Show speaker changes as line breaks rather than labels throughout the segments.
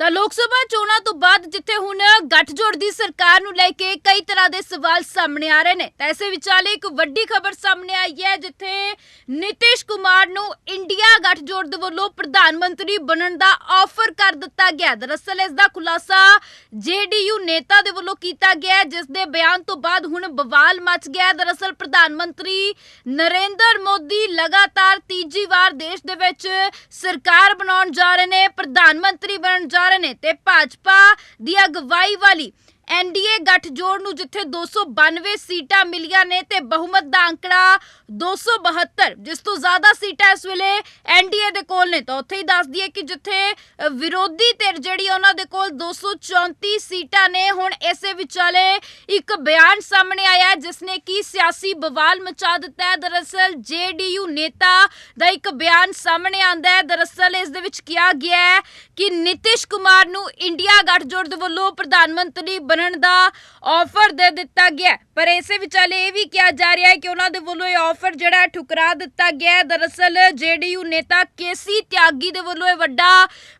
ਤਾਂ ਲੋਕ ਸਭਾ ਚੋਣਾਂ ਤੋਂ ਬਾਅਦ ਜਿੱਥੇ ਹੁਣ ਗੱਠਜੋੜ ਦੀ ਸਰਕਾਰ ਨੂੰ ਲੈ ਕੇ ਕਈ ਤਰ੍ਹਾਂ ਦੇ ਸਵਾਲ ਸਾਹਮਣੇ ਆ ਰਹੇ ਨੇ। ਤਾਂ ਇਸੇ ਵਿਚਾਲੇ ਇੱਕ ਵੱਡੀ ਖਬਰ ਸਾਹਮਣੇ ਆਈ ਹੈ, ਜਿੱਥੇ ਨਿਤਿਸ਼ ਕੁਮਾਰ ਨੂੰ ਇੰਡੀਆ ਗੱਠਜੋੜ ਦੇ ਵੱਲੋਂ ਪ੍ਰਧਾਨ ਮੰਤਰੀ ਬਣਨ ਦਾ ਆਫਰ ਕਰ ਦਿੱਤਾ ਗਿਆ। ਦਰਅਸਲ ਇਸ ਦਾ ਖੁਲਾਸਾ ਜੇਡੀਯੂ ਨੇਤਾ ਦੇ ਵੱਲੋਂ ਕੀਤਾ ਗਿਆ ਜਿਸ ਦੇ ਬਿਆਨ ਤੋਂ ਬਾਅਦ ਹੁਣ ਬਵਾਲ ਮਚ ਗਿਆ ਦਰਅਸਲ ਪ੍ਰਧਾਨ ਮੰਤਰੀ ਨਰਿੰਦਰ ਮੋਦੀ ਲਗਾਤਾਰ ਤੀਜੀ ਵਾਰ ਦੇਸ਼ ਦੇ ਵਿੱਚ ਸਰਕਾਰ ਬਣਾਉਣ ਜਾ ਰਹੇ ਨੇ, ਪ੍ਰਧਾਨ ਮੰਤਰੀ ਬਣਨ ਜਾ ਰਹੇ ਨੇ ਤੇ ਭਾਜਪਾ ਦੀ ਅਗਵਾਈ ਵਾਲੀ ਐਨਡੀਏ ਗੱਠਜੋੜ ਨੂੰ ਜਿੱਥੇ 292 ਸੀਟਾਂ ਮਿਲੀਆਂ ਨੇ ਤੇ ਬਹੁਮਤ ਦਾ ਅੰਕੜਾ 272 ਜਿਸ ਤੋਂ ਜ਼ਿਆਦਾ ਸੀਟਾਂ ਇਸ ਵੇਲੇ ਐਨਡੀਏ ਦੇ ਕੋਲ ਨੇ। ਤਾਂ ਉੱਥੇ ਹੀ ਦੱਸ ਦਈਏ ਕਿ ਜਿੱਥੇ ਵਿਰੋਧੀ ਧਿਰ ਜਿਹੜੀ ਉਹਨਾਂ ਦੇ ਕੋਲ 234 ਸੀਟਾਂ ਨੇ। ਹੁਣ ਇਸੇ ਵਿਚਾਲੇ ਇੱਕ ਬਿਆਨ ਸਾਹਮਣੇ ਆਇਆ ਹੈ, ਜਿਸ ਨੇ ਕੀ ਸਿਆਸੀ ਬਵਾਲ ਮਚਾ ਦਿੱਤਾ ਹੈ। ਦਰਅਸਲ ਜੇਡੀਯੂ ਨੇਤਾ ਦਾ ਇੱਕ ਬਿਆਨ ਸਾਹਮਣੇ ਆਂਦਾ ਹੈ। ਦਰਅਸਲ ਇਸ ਦੇ ਵਿੱਚ ਕਿਹਾ ਗਿਆ ਹੈ ਕਿ ਨਿਤਿਸ਼ ਕੁਮਾਰ ਨੂੰ ਇੰਡੀਆ ਗੱਠਜੋੜ ਦੇ ਵੱਲੋਂ ਪ੍ਰਧਾਨ ਮੰਤਰੀ ਬਣਨ ਦਾ ਆਫਰ ਦੇ ਦਿੱਤਾ ਗਿਆ ਪਰ ਇਸੇ ਵਿਚਾਲੇ ਇਹ ਵੀ ਕਿਹਾ ਜਾ ਰਿਹਾ ਹੈ ਕਿ ਉਹਨਾਂ ਦੇ ਵੱਲੋਂ ਇਹ ਆਫਰ ਜਿਹੜਾ ਠੁਕਰਾ ਦਿੱਤਾ ਗਿਆ ਹੈ। ਦਰਅਸਲ ਜੇਡੀਯੂ ਨੇਤਾ ਕੇਸੀ ਤਿਆਗੀ ਦੇ ਵੱਲੋਂ ਇਹ ਵੱਡਾ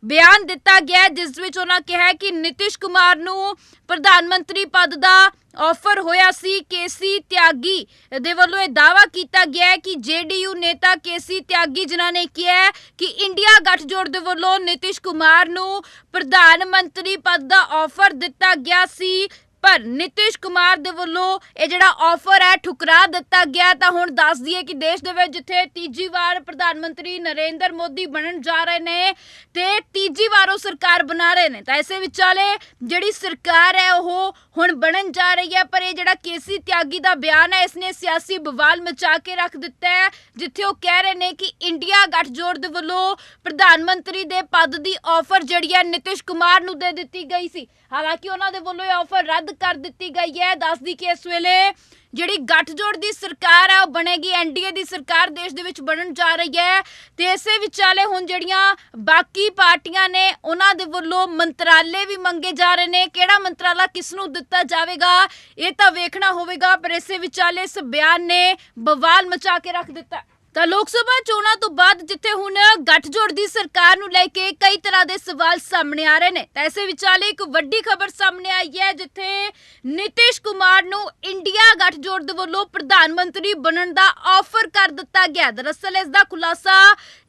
ਬਿਆਨ ਦਿੱਤਾ ਗਿਆ ਜਿਸ ਵਿੱਚ ਉਹਨਾਂ ਕਿਹਾ ਕਿ ਨਿਤਿਸ਼ ਕੁਮਾਰ ਨੂੰ ਪ੍ਰਧਾਨ ਮੰਤਰੀ ਪਦ ਦਾ ਆਫਰ ਹੋਇਆ ਸੀ ਕੇਸੀ ਤਿਆਗੀ ਦੇ ਵੱਲੋਂ ਇਹ ਦਾਵਾ ਕੀਤਾ ਗਿਆ ਹੈ ਕਿ ਜੇਡੀਯੂ ਨੇਤਾ ਕੇਸੀ ਤਿਆਗੀ, ਜਿਨ੍ਹਾਂ ਨੇ ਕਿਹਾ ਕਿ ਇੰਡੀਆ ਗੱਠਜੋੜ ਦੇ ਵੱਲੋਂ ਨਿਤਿਸ਼ ਕੁਮਾਰ ਨੂੰ ਪ੍ਰਧਾਨ ਮੰਤਰੀ ਪਦ ਦਾ ਆਫਰ ਦਿੱਤਾ ਗਿਆ ਸੀ ਪਰ ਨਿਤਿਸ਼ ਕੁਮਾਰ ਦੇ ਵੱਲੋਂ ਇਹ ਜਿਹੜਾ ਆਫਰ ਹੈ ਠੁਕਰਾ ਦਿੱਤਾ ਗਿਆ ਤਾਂ ਹੁਣ ਦੱਸ ਦਈਏ ਕਿ ਦੇਸ਼ ਦੇ ਵਿੱਚ ਜਿੱਥੇ ਤੀਜੀ ਵਾਰ ਪ੍ਰਧਾਨ ਮੰਤਰੀ ਨਰਿੰਦਰ ਮੋਦੀ ਬਣਨ ਜਾ ਰਹੇ ਨੇ ਤੇ ਤੀਜੀ ਵਾਰ ਉਹ ਸਰਕਾਰ ਬਣਾ ਰਹੇ ਨੇ। ਤਾਂ ਇਸੇ ਵਿਚਾਲੇ ਜਿਹੜੀ ਸਰਕਾਰ ਹੈ, ਉਹ ਹੁਣ ਬਣਨ ਜਾ ਰਹੀ ਹੈ। ਪਰ ਇਹ ਜਿਹੜਾ ਕੇਸੀ ਤਿਆਗੀ ਦਾ ਬਿਆਨ ਹੈ ਇਸ ਨੇ ਸਿਆਸੀ ਬਵਾਲ ਮਚਾ ਕੇ ਰੱਖ ਦਿੱਤਾ ਹੈ, ਜਿੱਥੇ ਉਹ ਕਹਿ ਰਹੇ ਨੇ ਕਿ ਇੰਡੀਆ ਗੱਠਜੋੜ ਦੇ ਵੱਲੋਂ ਪ੍ਰਧਾਨ ਮੰਤਰੀ ਦੇ ਪਦ ਦੀ ਆਫਰ ਜਿਹੜੀ ਹੈ ਨਿਤਿਸ਼ ਕੁਮਾਰ ਨੂੰ ਦੇ ਦਿੱਤੀ ਗਈ ਸੀ। ਹਾਲਾਂਕਿ ਉਹਨਾਂ ਦੇ ਵੱਲੋਂ ਇਹ ਆਫਰ ਰੱਦ ਕਰ ਦਿੱਤੀ ਗਈ ਹੈ। ਦੱਸਦੀ ਕਿ ਇਸ ਵੇਲੇ ਜਿਹੜੀ ਗੱਠਜੋੜ ਦੀ ਸਰਕਾਰ ਹੈ ਉਹ ਬਣੇਗੀ। ਐਨਡੀਏ ਦੀ ਸਰਕਾਰ ਦੇਸ਼ ਦੇ ਵਿੱਚ ਬਣਨ ਜਾ ਰਹੀ ਹੈ। ਤੇ ਇਸੇ ਵਿਚਾਲੇ ਹੁਣ ਜਿਹੜੀਆਂ ਬਾਕੀ ਪਾਰਟੀਆਂ ਨੇ, ਉਹਨਾਂ ਦੇ ਵੱਲੋਂ ਮੰਤਰਾਲੇ ਵੀ ਮੰਗੇ ਜਾ ਰਹੇ ਨੇ। ਕਿਹੜਾ ਮੰਤਰਾਲਾ ਕਿਸ ਨੂੰ ਦਿੱਤਾ ਜਾਵੇਗਾ, ਇਹ ਤਾਂ ਵੇਖਣਾ ਹੋਵੇਗਾ, ਪਰ ਇਸੇ ਵਿਚਾਲੇ ਇਸ ਬਿਆਨ ਨੇ ਬਵਾਲ ਮਚਾ ਕੇ ਰੱਖ ਦਿੱਤਾ। ਤਾਂ ਲੋਕ ਸਭਾ ਚੋਣਾਂ ਤੋਂ ਬਾਅਦ ਜਿੱਥੇ ਹੁਣ ਗੱਠਜੋੜ ਦੀ ਸਰਕਾਰ ਨੂੰ ਲੈ ਕੇ ਕਈ ਤਰ੍ਹਾਂ ਦੇ ਸਵਾਲ ਸਾਹਮਣੇ ਆ ਰਹੇ ਨੇ, ਤਾਂ ਇਸੇ ਵਿਚਾਲੇ ਇੱਕ ਵੱਡੀ ਖਬਰ ਸਾਹਮਣੇ ਆਈ ਹੈ ਜਿੱਥੇ ਨਿਤਿਸ਼ ਕੁਮਾਰ ਨੂੰ ਇੰਡੀਆ ਗੱਠਜੋੜ ਦੇ ਵੱਲੋਂ ਪ੍ਰਧਾਨ ਮੰਤਰੀ ਬਣਨ ਦਾ ਆਫਰ ਕਰ ਦਿੱਤਾ ਗਿਆ। ਦਰਅਸਲ ਇਸ ਦਾ ਖੁਲਾਸਾ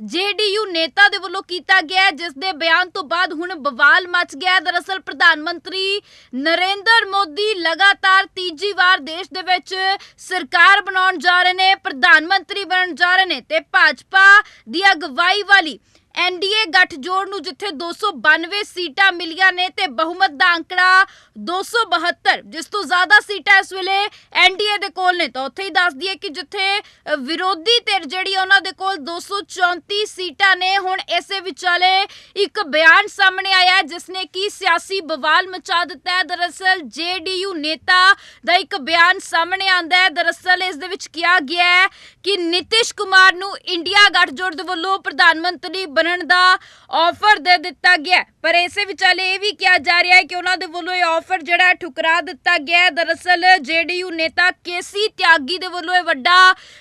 ਜੇਡੀਯੂ ਨੇਤਾ ਦੇ ਵੱਲੋਂ ਕੀਤਾ ਗਿਆ, ਜਿਸ ਦੇ ਬਿਆਨ ਤੋਂ ਬਾਅਦ ਹੁਣ ਬਵਾਲ ਮਚ ਗਿਆ। ਦਰਅਸਲ ਪ੍ਰਧਾਨ ਮੰਤਰੀ ਨਰਿੰਦਰ ਮੋਦੀ ਲਗਾਤਾਰ ਤੀਜੀ ਵਾਰ ਦੇਸ਼ ਦੇ ਵਿੱਚ ਸਰਕਾਰ ਬਣਾਉਣ ਜਾ ਰਹੇ ਨੇ, ਪ੍ਰਧਾਨ ਮੰਤਰੀ ਬਣਨ ਜਾ ਰਹੇ ਨੇ ਤੇ ਭਾਜਪਾ ਦੀ ਅਗਵਾਈ ਵਾਲੀ ਐਨਡੀਏ ਗੱਠਜੋੜ ਨੂੰ ਜਿੱਥੇ 292 ਸੀਟਾਂ ਮਿਲੀਆਂ ਨੇ ਤੇ ਬਹੁਮਤ ਦਾ ਅੰਕੜਾ 272 ਜਿਸ ਤੋਂ ਜ਼ਿਆਦਾ ਸੀਟਾਂ ਇਸ ਵੇਲੇ ਐਨਡੀਏ ਦੇ ਕੋਲ ਨੇ। ਤਾਂ ਉੱਥੇ ਹੀ ਦੱਸ ਦਈਏ ਕਿ ਜਿੱਥੇ ਵਿਰੋਧੀ ਧਿਰ ਜਿਹੜੀ ਉਹਨਾਂ ਦੇ ਕੋਲ 234 ਸੀਟਾਂ ਨੇ। ਹੁਣ ਇਸੇ ਵਿਚਾਲੇ ਇੱਕ ਬਿਆਨ ਸਾਹਮਣੇ ਆਇਆ ਹੈ, ਜਿਸ ਨੇ ਕੀ ਸਿਆਸੀ ਬਵਾਲ ਮਚਾ ਦਿੱਤਾ ਹੈ। ਦਰਅਸਲ ਜੇਡੀਯੂ ਨੇਤਾ ਦਾ ਇੱਕ ਬਿਆਨ ਸਾਹਮਣੇ ਆਂਦਾ ਹੈ। ਦਰਅਸਲ ਇਸ ਦੇ ਵਿੱਚ ਕਿਹਾ ਗਿਆ ਹੈ ਕਿ ਨਿਤਿਸ਼ ਕੁਮਾਰ ਨੂੰ ਇੰਡੀਆ ਗੱਠਜੋੜ ਦੇ ਵੱਲੋਂ ਪ੍ਰਧਾਨ ਮੰਤਰੀ ਬਣਨ ਦਾ ਆਫਰ ਦੇ ਦਿੱਤਾ ਗਿਆ ਪਰ ਇਸੇ ਵਿਚਾਲੇ ਇਹ ਵੀ ਕਿਹਾ ਜਾ ਰਿਹਾ ਹੈ ਕਿ ਉਹਨਾਂ ਦੇ ਵੱਲੋਂ ਇਹ ਆਫਰ ਜਿਹੜਾ ਠੁਕਰਾ ਦਿੱਤਾ ਗਿਆ ਹੈ। ਦਰਅਸਲ ਜੇਡੀਯੂ ਨੇਤਾ ਕੇਸੀ ਤਿਆਗੀ ਦੇ ਵੱਲੋਂ ਇਹ ਵੱਡਾ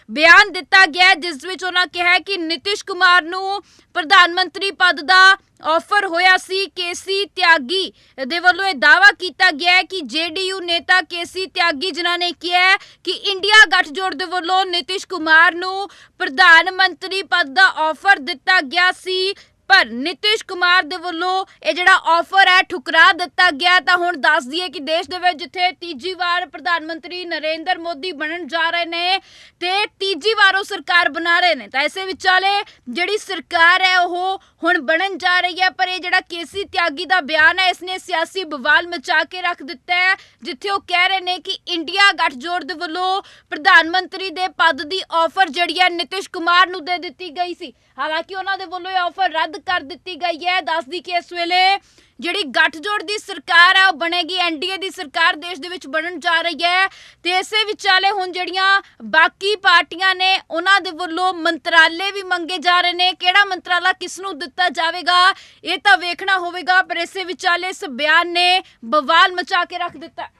ਬਿਆਨ ਦਿੱਤਾ ਗਿਆ ਜਿਸ ਵਿੱਚ ਉਹਨਾਂ ਕਿਹਾ ਕਿ ਨਿਤਿਸ਼ ਕੁਮਾਰ ਨੂੰ ਪ੍ਰਧਾਨ ਮੰਤਰੀ ਪਦ ਦਾ ਆਫਰ ਹੋਇਆ ਸੀ ਕੇਸੀ ਤਿਆਗੀ ਦੇ ਵੱਲੋਂ ਇਹ ਦਾਵਾ ਕੀਤਾ ਗਿਆ ਹੈ ਕਿ ਜੇਡੀਯੂ ਨੇਤਾ ਕੇਸੀ ਤਿਆਗੀ, ਜਿਨ੍ਹਾਂ ਨੇ ਕਿਹਾ ਕਿ ਇੰਡੀਆ ਗੱਠਜੋੜ ਦੇ ਵੱਲੋਂ ਨਿਤਿਸ਼ ਕੁਮਾਰ ਨੂੰ ਪ੍ਰਧਾਨ ਮੰਤਰੀ ਪਦ ਦਾ ਆਫਰ ਦਿੱਤਾ ਗਿਆ ਸੀ ਪਰ ਨਿਤਿਸ਼ ਕੁਮਾਰ ਦੇ ਵੱਲੋਂ ਇਹ ਜਿਹੜਾ ਆਫਰ ਹੈ ਠੁਕਰਾ ਦਿੱਤਾ ਗਿਆ ਤਾਂ ਹੁਣ ਦੱਸ ਦਈਏ ਕਿ ਦੇਸ਼ ਦੇ ਵਿੱਚ ਜਿੱਥੇ ਤੀਜੀ ਵਾਰ ਪ੍ਰਧਾਨ ਮੰਤਰੀ ਨਰਿੰਦਰ ਮੋਦੀ ਬਣਨ ਜਾ ਰਹੇ ਨੇ ਤੇ ਤੀਜੀ ਵਾਰ ਉਹ ਸਰਕਾਰ ਬਣਾ ਰਹੇ ਨੇ। ਤਾਂ ਇਸੇ ਵਿਚਾਲੇ ਜਿਹੜੀ ਸਰਕਾਰ ਹੈ, ਉਹ ਹੁਣ ਬਣਨ ਜਾ ਰਹੀ ਹੈ। ਪਰ ਇਹ ਜਿਹੜਾ ਕੇਸੀ ਤਿਆਗੀ ਦਾ ਬਿਆਨ ਹੈ ਇਸ ਨੇ ਸਿਆਸੀ ਬਵਾਲ ਮਚਾ ਕੇ ਰੱਖ ਦਿੱਤਾ ਹੈ, ਜਿੱਥੇ ਉਹ ਕਹਿ ਰਹੇ ਨੇ ਕਿ ਇੰਡੀਆ ਗੱਠਜੋੜ ਦੇ ਵੱਲੋਂ ਪ੍ਰਧਾਨ ਮੰਤਰੀ ਦੇ ਪਦ ਦੀ ਆਫਰ ਜਿਹੜੀ ਹੈ, ਨਿਤਿਸ਼ ਕੁਮਾਰ ਨੂੰ ਦੇ ਦਿੱਤੀ ਗਈ ਸੀ। ਹਾਲਾਂਕਿ ਉਹਨਾਂ ਦੇ ਵੱਲੋਂ ਇਹ ਆਫਰ ਰੱਦ ਕਰ ਦਿੱਤੀ ਗਈ ਹੈ। ਦੱਸਦੀ ਕਿ ਇਸ ਵੇਲੇ ਜਿਹੜੀ ਗੱਠਜੋੜ ਦੀ ਸਰਕਾਰ ਹੈ ਉਹ ਬਣੇਗੀ। ਐਨਡੀਏ ਦੀ ਸਰਕਾਰ ਦੇਸ਼ ਦੇ ਵਿੱਚ ਬਣਨ ਜਾ ਰਹੀ ਹੈ। ਤੇ ਇਸੇ ਵਿਚਾਲੇ ਹੁਣ ਜਿਹੜੀਆਂ ਬਾਕੀ ਪਾਰਟੀਆਂ ਨੇ, ਉਹਨਾਂ ਦੇ ਵੱਲੋਂ ਮੰਤਰਾਲੇ ਵੀ ਮੰਗੇ ਜਾ ਰਹੇ ਨੇ। ਕਿਹੜਾ ਮੰਤਰਾਲਾ ਕਿਸ ਨੂੰ ਦਿੱਤਾ ਜਾਵੇਗਾ, ਇਹ ਤਾਂ ਵੇਖਣਾ ਹੋਵੇਗਾ, ਪਰ ਇਸੇ ਵਿਚਾਲੇ ਇਸ ਬਿਆਨ ਨੇ ਬਵਾਲ ਮਚਾ ਕੇ ਰੱਖ ਦਿੱਤਾ।